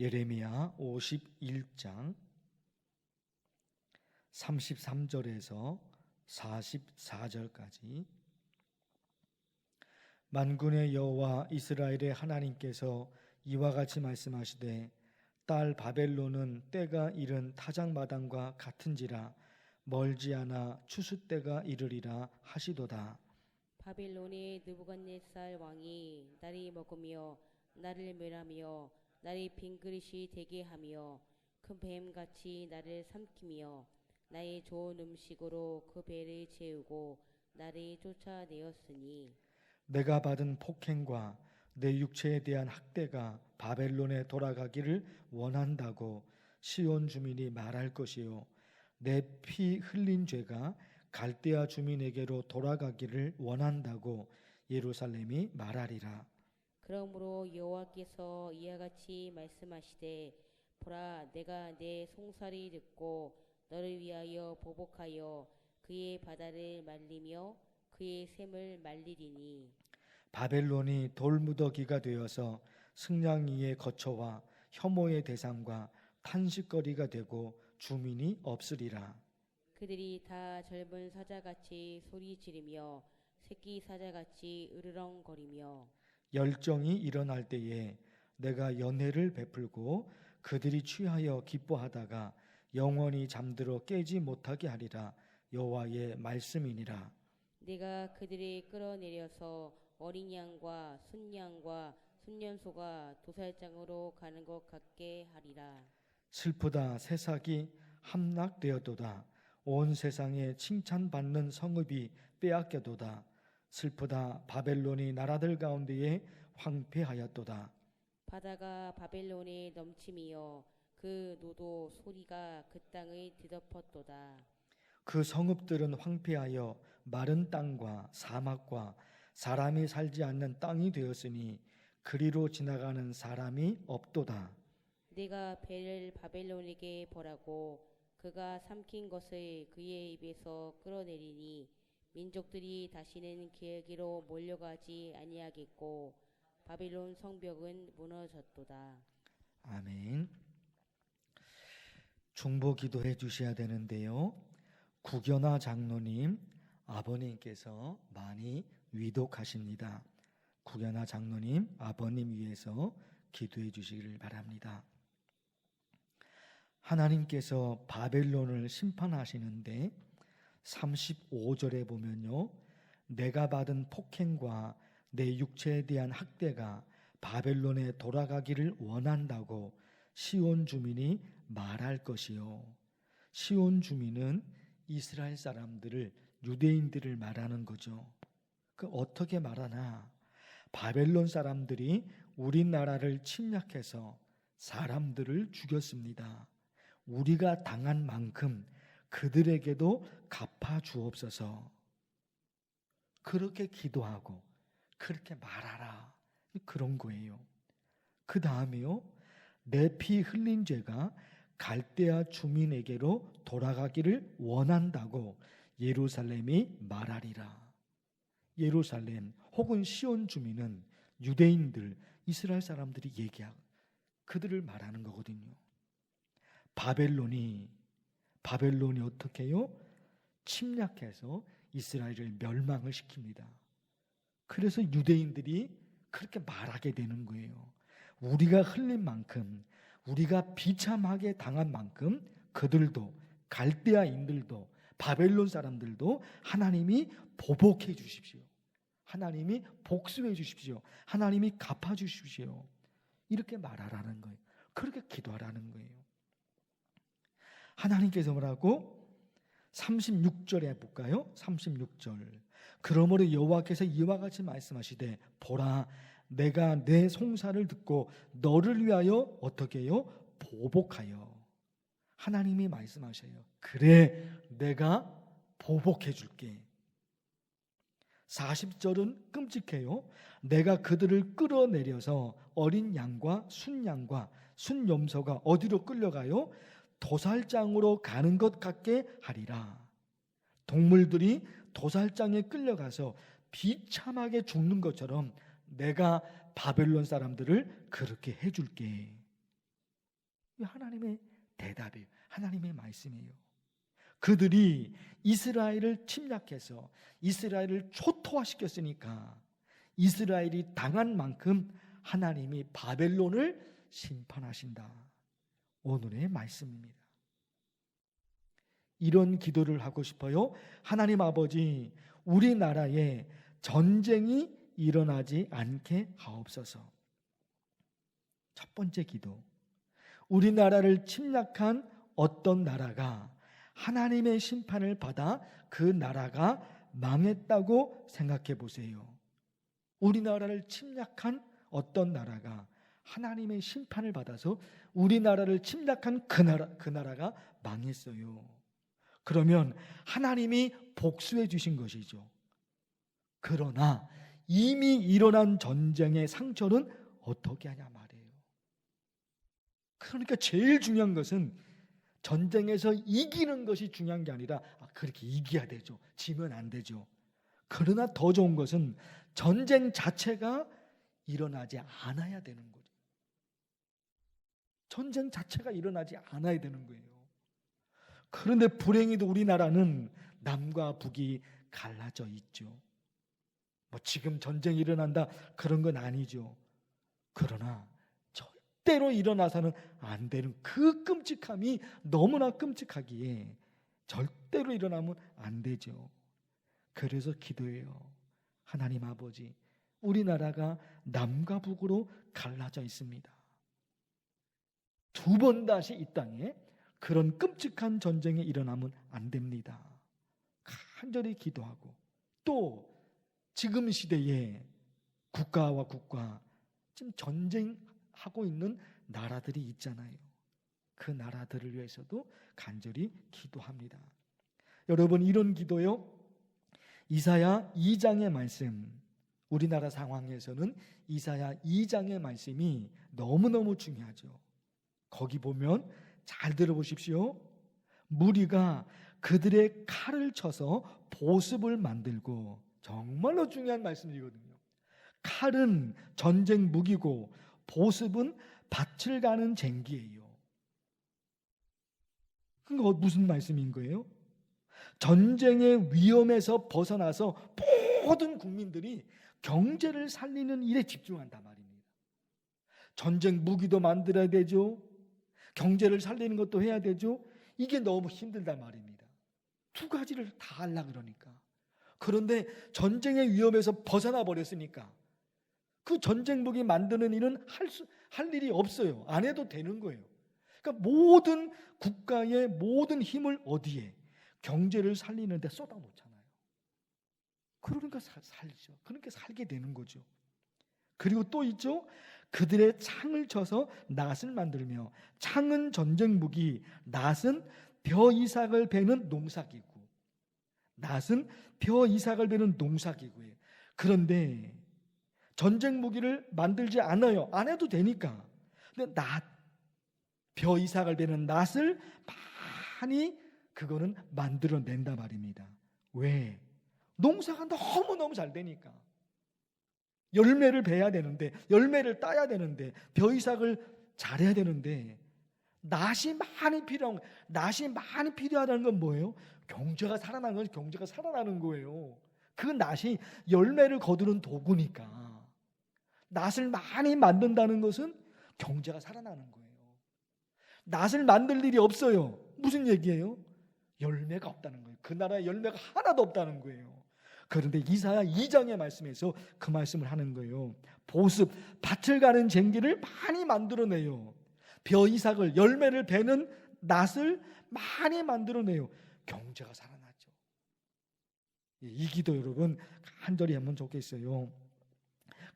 예레미야 51장 33절에서 44절까지. 만군의 여호와 이스라엘의 하나님께서 이와 같이 말씀하시되 딸 바벨론은 때가 이른 타작마당과 같은지라 멀지 않아 추수 때가 이르리라 하시도다. 바빌론의 느부갓네살 왕이 날이 먹으며 나를 멸하며 나의 빈 그릇이 되게 하며 큰 뱀같이 나를 삼키며 나의 좋은 음식으로 그 배를 채우고 나를 쫓아내었으니 내가 받은 폭행과 내 육체에 대한 학대가 바벨론에 돌아가기를 원한다고 시온 주민이 말할 것이요. 내 피 흘린 죄가 갈대아 주민에게로 돌아가기를 원한다고 예루살렘이 말하리라 그러므로 여호와께서 이와 같이 말씀하시되 보라 내가 내 송사를 듣고 너를 위하여 보복하여 그의 바다를 말리며 그의 샘을 말리리니. 바벨론이 돌무더기가 되어서 승냥이의 거처와 혐오의 대상과 탄식거리가 되고 주민이 없으리라. 그들이 다 젊은 사자같이 소리 지르며 새끼 사자같이 으르렁거리며 열정이 일어날 때에 내가 연회를 베풀고 그들이 취하여 기뻐하다가 영원히 잠들어 깨지 못하게 하리라 여호와의 말씀이니라. 내가 그들을 끌어내려서 어린 양과 순양과 순년소가 도살장으로 가는 것 같게 하리라. 슬프다 새싹이 함락되어도다. 온 세상에 칭찬받는 성읍이 빼앗겨도다 슬프다. 바벨론이 나라들 가운데에 황폐하였도다. 바다가 바벨론에 넘침이여 그 노도 소리가 그 땅을 뒤덮었도다. 그 성읍들은 황폐하여 마른 땅과 사막과 사람이 살지 않는 땅이 되었으니 그리로 지나가는 사람이 없도다. 내가 배를 바벨론에게 벌하고 그가 삼킨 것을 그의 입에서 끌어내리니 민족들이 다시는 그에게로 몰려가지 아니하겠고 바벨론 성벽은 무너졌도다. 아멘. 중보 기도해 주셔야 되는데요. 구견아 장로님 아버님께서 많이 위독하십니다. 구견아 장로님 아버님 위해서 기도해 주시기를 바랍니다. 하나님께서 바벨론을 심판하시는데 35절에 보면요. 내가 받은 폭행과 내 육체에 대한 학대가 바벨론에 돌아가기를 원한다고 시온 주민이 말할 것이요. 시온 주민은 이스라엘 사람들을 유대인들을 말하는 거죠. 그 어떻게 말하나? 바벨론 사람들이 우리나라를 침략해서 사람들을 죽였습니다. 우리가 당한 만큼 그들에게도 갚아 주옵소서. 그렇게 기도하고 그렇게 말하라. 그런 거예요. 그 다음에요. 내 피 흘린 죄가 갈대아 주민에게로 돌아가기를 원한다고 예루살렘이 말하리라. 예루살렘 혹은 시온 주민은 유대인들, 이스라엘 사람들이 얘기하고 그들을 말하는 거거든요. 바벨론이 바벨론이 어떻게 해요? 침략해서 이스라엘을 멸망을 시킵니다. 그래서 유대인들이 그렇게 말하게 되는 거예요. 우리가 흘린 만큼, 우리가 비참하게 당한 만큼 그들도 갈대아인들도 바벨론 사람들도 하나님이 보복해 주십시오. 하나님이 복수해 주십시오. 하나님이 갚아 주십시오. 이렇게 말하라는 거예요. 그렇게 기도하라는 거예요. 하나님께서 뭐라고? 36절에 볼까요? 36절. 그러므로 여호와께서 이와 같이 말씀하시되 보라 내가 내 송사를 듣고 너를 위하여 어떻게 해요? 보복하여. 하나님이 말씀하셔요. 그래 내가 보복해 줄게. 40절은 끔찍해요. 내가 그들을 끌어내려서 어린 양과 순양과 순염소가 어디로 끌려가요? 도살장으로 가는 것 같게 하리라. 동물들이 도살장에 끌려가서 비참하게 죽는 것처럼 내가 바벨론 사람들을 그렇게 해줄게. 이 하나님의 대답이에요. 하나님의 말씀이에요. 그들이 이스라엘을 침략해서 이스라엘을 초토화시켰으니까 이스라엘이 당한 만큼 하나님이 바벨론을 심판하신다. 오늘의 말씀입니다. 이런 기도를 하고 싶어요. 하나님 아버지, 우리나라에 전쟁이 일어나지 않게 하옵소서. 첫 번째 기도. 우리나라를 침략한 어떤 나라가 하나님의 심판을 받아 그 나라가 망했다고 생각해 보세요. 우리나라를 침략한 어떤 나라가 하나님의 심판을 받아서 우리나라를 침략한 그 나라 그 나라가 망했어요. 그러면 하나님이 복수해 주신 것이죠. 그러나 이미 일어난 전쟁의 상처는 어떻게 하냐 말이에요. 그러니까 제일 중요한 것은 전쟁에서 이기는 것이 중요한 게 아니라 아, 그렇게 이겨야 되죠. 지면 안 되죠. 그러나 더 좋은 것은 전쟁 자체가 일어나지 않아야 되는 거죠. 전쟁 자체가 일어나지 않아야 되는 거예요. 그런데 불행히도 우리나라는 남과 북이 갈라져 있죠. 뭐 지금 전쟁이 일어난다 그런 건 아니죠. 그러나 절대로 일어나서는 안 되는 그 끔찍함이 너무나 끔찍하기에 절대로 일어나면 안 되죠. 그래서 기도해요. 하나님 아버지, 우리나라가 남과 북으로 갈라져 있습니다. 두 번 다시 이 땅에 그런 끔찍한 전쟁이 일어나면 안 됩니다. 간절히 기도하고 또 지금 시대에 국가와 국가 지금 전쟁하고 있는 나라들이 있잖아요. 그 나라들을 위해서도 간절히 기도합니다. 여러분 이런 기도요. 이사야 2장의 말씀 우리나라 상황에서는 이사야 2장의 말씀이 너무너무 중요하죠. 거기 보면 잘 들어보십시오. 무리가 그들의 칼을 쳐서 보습을 만들고 정말로 중요한 말씀이거든요. 칼은 전쟁 무기고 보습은 밭을 가는 쟁기예요. 그거 무슨 말씀인 거예요? 전쟁의 위험에서 벗어나서 모든 국민들이 경제를 살리는 일에 집중한단 말입니다. 전쟁 무기도 만들어야 되죠. 경제를 살리는 것도 해야 되죠. 이게 너무 힘들단 말입니다. 두 가지를 다 하려 그러니까. 그런데 전쟁의 위험에서 벗어나 버렸으니까 그 전쟁 무기 만드는 일은 할, 수, 할 일이 없어요. 안 해도 되는 거예요. 그러니까 모든 국가의 모든 힘을 어디에 경제를 살리는 데 쏟아 놓잖아요. 그러니까 살, 살죠. 그러니까 살게 되는 거죠. 그리고 또 있죠. 그들의 창을 쳐서 낫을 만들며 창은 전쟁 무기, 낫은 벼 이삭을 베는 농사기구. 낫은 벼 이삭을 베는 농사기구예요. 그런데 전쟁 무기를 만들지 않아요. 안 해도 되니까. 근데 낫, 벼 이삭을 베는 낫을 많이 그거는 만들어낸다 말입니다. 왜? 농사가 너무너무 잘 되니까. 열매를 베야 되는데, 열매를 따야 되는데, 벼이삭을 잘해야 되는데, 낫이 많이 필요한, 낫이 많이 필요하다는 건 뭐예요? 경제가 살아나는 건 경제가 살아나는 거예요. 그 낫이 열매를 거두는 도구니까. 낫을 많이 만든다는 것은 경제가 살아나는 거예요. 낫을 만들 일이 없어요. 무슨 얘기예요? 열매가 없다는 거예요. 그 나라에 열매가 하나도 없다는 거예요. 그런데 이사야 2장의 말씀에서 그 말씀을 하는 거예요. 보습, 밭을 가는 쟁기를 많이 만들어내요. 벼 이삭을, 열매를 베는 낫을 많이 만들어내요. 경제가 살아나죠. 이 기도 여러분 한절이 하면 좋겠어요.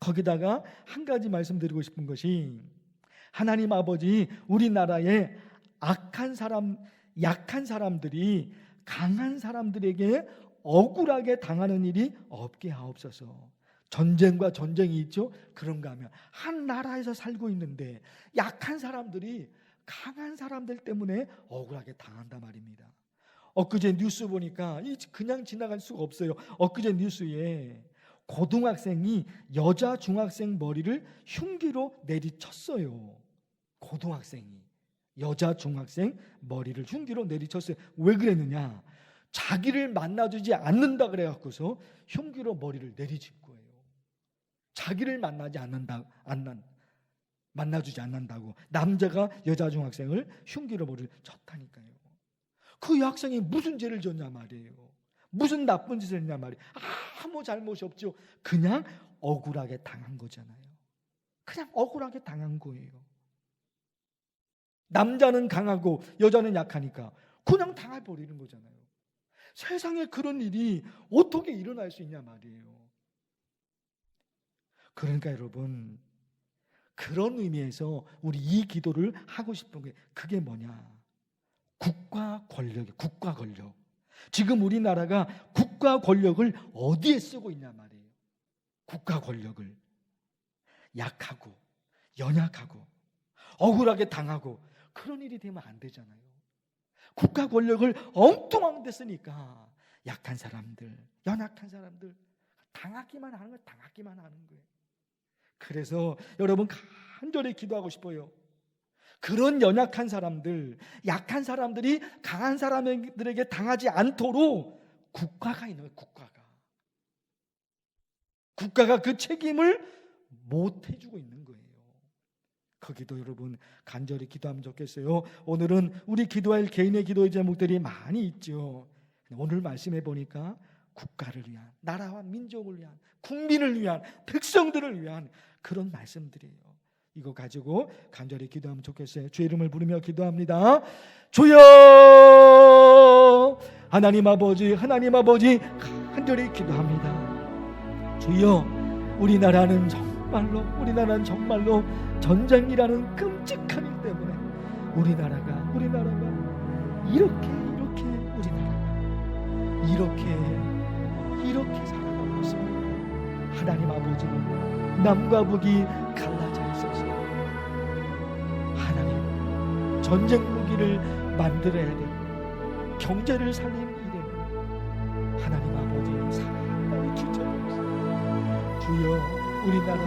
거기다가 한 가지 말씀드리고 싶은 것이 하나님 아버지 우리나라에 악한 사람, 약한 사람들이 강한 사람들에게 억울하게 당하는 일이 없게 하옵소서. 전쟁과 전쟁이 있죠? 그런가 하면 한 나라에서 살고 있는데 약한 사람들이 강한 사람들 때문에 억울하게 당한단 말입니다. 엊그제 뉴스 보니까 그냥 지나갈 수가 없어요. 엊그제 뉴스에 고등학생이 여자 중학생 머리를 흉기로 내리쳤어요. 고등학생이. 여자 중학생 머리를 흉기로 내리쳤어요. 왜 그랬느냐? 자기를 만나주지 않는다 그래갖고서 흉기로 머리를 내리친 거예요. 자기를 만나지 않는다, 않는, 만나주지 않는다고 남자가 여자 중학생을 흉기로 머리를 쳤다니까요. 그 여학생이 무슨 죄를 졌냐 말이에요. 무슨 나쁜 짓을 했냐 말이에요. 아무 잘못이 없죠. 그냥 억울하게 당한 거잖아요. 그냥 억울하게 당한 거예요. 남자는 강하고 여자는 약하니까 그냥 당해버리는 거잖아요. 세상에 그런 일이 어떻게 일어날 수 있냐 말이에요. 그러니까 여러분, 그런 의미에서 우리 이 기도를 하고 싶은 게 그게 뭐냐? 국가 권력, 국가 권력. 지금 우리나라가 국가 권력을 어디에 쓰고 있냐 말이에요. 국가 권력을 약하고 연약하고 억울하게 당하고 그런 일이 되면 안 되잖아요. 국가 권력을 엉뚱한 데 쓰니까 약한 사람들, 연약한 사람들 당하기만 하는 거 당하기만 하는 거예요. 그래서 여러분 간절히 기도하고 싶어요. 그런 연약한 사람들, 약한 사람들이 강한 사람들에게 당하지 않도록 국가가 있는 거예요. 국가가. 국가가 그 책임을 못 해주고 있는 거예요. 거기도 여러분 간절히 기도하면 좋겠어요. 오늘은 우리 기도할 개인의 기도의 제목들이 많이 있죠. 오늘 말씀해 보니까 국가를 위한 나라와 민족을 위한 국민을 위한 백성들을 위한 그런 말씀들이에요. 이거 가지고 간절히 기도하면 좋겠어요. 주의 이름을 부르며 기도합니다. 주여 하나님 아버지 하나님 아버지 간절히 기도합니다. 주여 우리나라는 정말 로 우리나라는 정말로 전쟁이라는 끔찍한 일 때문에 우리나라가 우리나라가 이렇게 이렇게 우리나라가 이렇게 이렇게 살아가고 있습니다. 하나님 아버지는 남과 북이 갈라져 있어서 하나님 전쟁 무기를 만들어야 되고 경제를 살리는 일에는 하나님 아버지 상당히 주저하고 있습니다. 주여 우리나라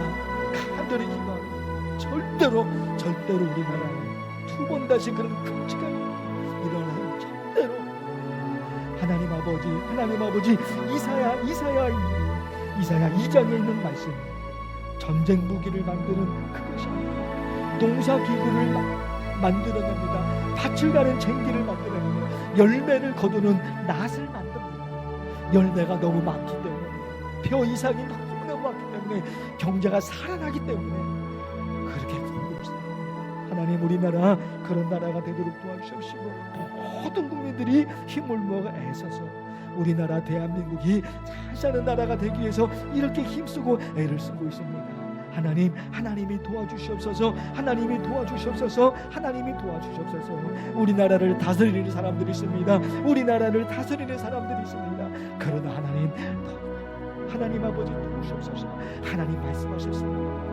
간절히 기도합니다. 절대로 절대로 우리나라에 두번 다시 그런 끔찍한 일이 일어나는 절대로 하나님 아버지 하나님 아버지 이사야 이사야 이사야 2장에 있는 말씀 전쟁 무기를 만드는 그것이 아니라 농사 기구를 만들어냅니다. 밭을 가는 쟁기를 만들어냅니다. 열매를 거두는 낫을 만듭니다. 열매가 너무 많기 때문에 벼 이상이 때문에 경제가 살아나기 때문에 그렇게 있습니다. 하나님 우리나라 그런 나라가 되도록 도와주시고 모든 국민들이 힘을 모아 애써서 우리나라 대한민국이 잘 사는 나라가 되기 위해서 이렇게 힘쓰고 애를 쓰고 있습니다. 하나님, 하나님이 도와주시옵소서. 하나님이 도와주시옵소서. 하나님이 도와주시옵소서. 우리나라를 다스리는 사람들이 있습니다. 우리나라를 다스리는 사람들이 있습니다. 그러나 하나님, 하나님 아버지 도우시옵소서. 하나님 말씀하셨습니다.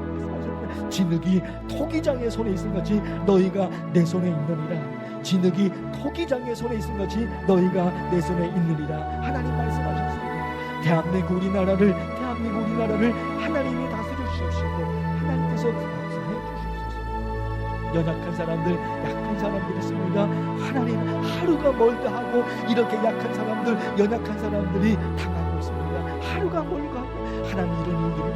진흙이 토기장의 손에 있은 것이 너희가 내 손에 있느니라. 진흙이 토기장의 손에 있은 것이 너희가 내 손에 있느니라. 하나님 말씀하셨습니다. 대한민국 우리나라를 대한민국 우리나라를 하나님이 다스려 주시옵시고 하나님께서 역사해 주시옵소서. 연약한 사람들, 약한 사람들이 있습니다. 하나님 하루가 멀다 하고 이렇게 약한 사람들, 연약한 사람들이 당하 멀고 하고 하나님 이런 일들을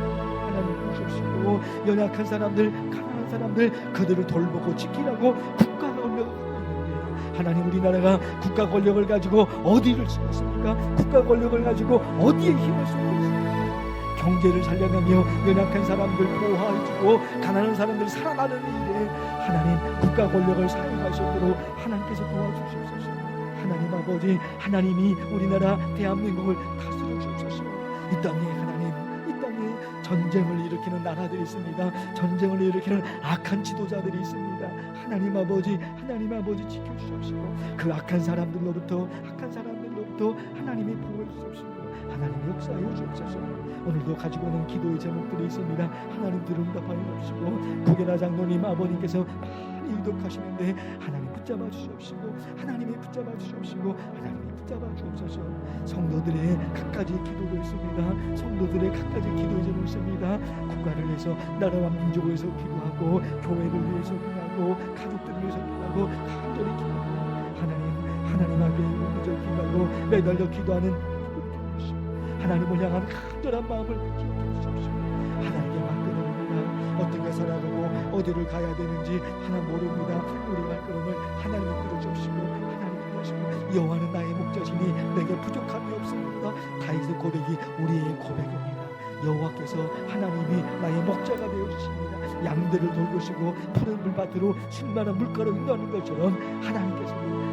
하나님 보십시오. 연약한 사람들, 가난한 사람들 그들을 돌보고 지키라고 국가 권력을 하나님 우리나라가 국가 권력을 가지고 어디를 쓰겠습니까? 국가 권력을 가지고 어디에 힘을 쓰고 있습니까? 경제를 살려내며 연약한 사람들 보호해주고 가난한 사람들 살아나는 일에 하나님 국가 권력을 사용하시도록 하나님께서 도와주시옵소서. 하나님 아버지 하나님이 우리나라 대한민국을 주옵소서. 이 땅에 하나님 이 땅에 전쟁을 일으키는 나라들이 있습니다. 전쟁을 일으키는 악한 지도자들이 있습니다. 하나님 아버지 하나님 아버지 지켜주시옵시고 그 악한 사람들로부터 악한 사람들로부터 하나님이 보호해 주시옵시고 하나님 역사해 주옵소서. 오늘도 가지고 오는 기도의 제목들이 있습니다. 하나님 들응답하여 주시고 구계나 장로님 아버님께서 많이 유독하시는데 하나님 붙잡아 주시옵시고 하나님이 붙잡아 주시옵시고 하나님이 붙잡아 주옵소서. 성도들의 각가지 기도도 있습니다. 성도들의 각가지 기도의 제목 있습니다. 국가를 위해서 나라와 민족을 위해서 기도하고 교회를 위해서 기도하고 가족들을 위해서 기도하고 간절히 기도하고 하나님 하나님 앞에 우기절 기도하고 매달려 기도하는 하나님을 향한 간절한 마음을 기억해 어떻게 살아가고 어디를 가야 되는지 하나 모릅니다. 우리 발걸음을 하나님이 끌어주시고 하나님이 하시고 여호와는 나의 목자시니 내게 부족함이 없습니다. 다윗의 고백이 우리의 고백입니다. 여호와께서 하나님이 나의 목자가 되어 주십니다. 양들을 돌보시고 푸른 물밭으로 신만한 물가로 인도하는 것처럼 하나님께서는